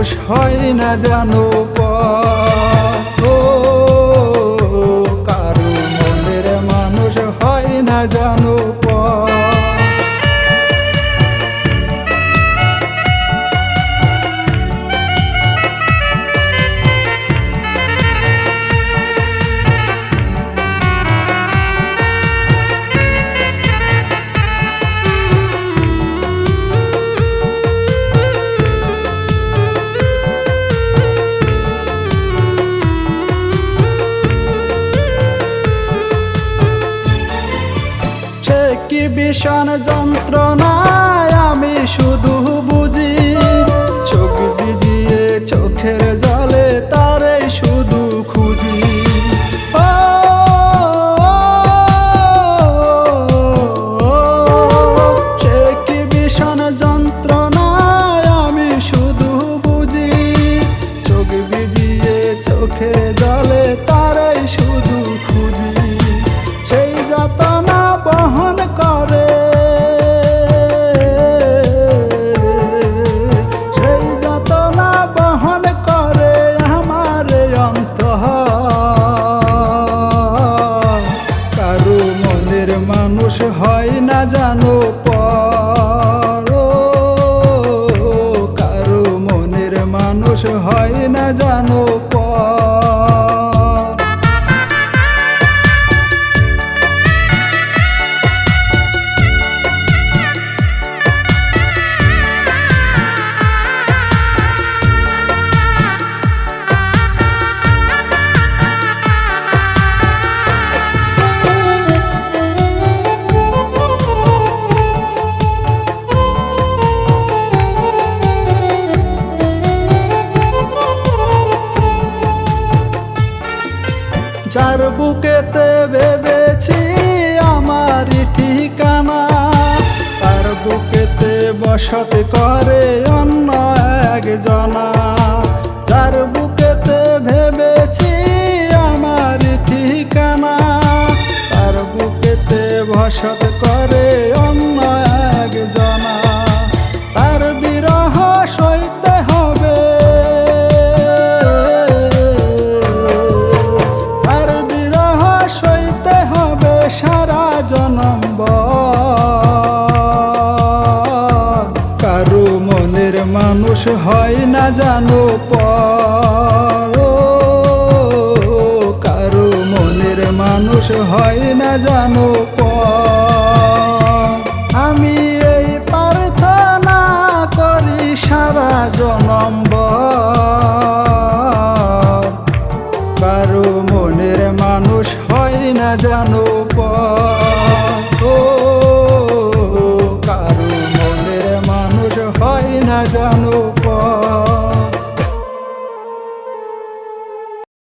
মানুষ হয় না জানো। ও কারও মনের মানুষ হয় না জানো কি ভীষণ যন্ত্রণায় আমি শুধু বুঝি, চোখ ভিজিয়ে চোখের জলে তারে শুধু খুঁজি। সে কি ভীষণ যন্ত্রণায় আমি শুধু বুঝি, চোখ ভিজিয়ে চোখে জলে তারাই শুধু হয় না জানো পর। কারও মনের মানুষ হয় না জানো পর। যার বুকেতে ভেবেছি আমারই ঠিকানা, তার বুকেতে বসত করে অন্য একজনা। যার বুকেতে ভেবেছি আমারই ঠিকানা, তার বুকেতে বসত করে হয় না জানো কারও মনের মানুষ হয় না জানো আমি এই প্রার্থনা করি সারা জনম কারও মনের মানুষ হয় না জানো পর।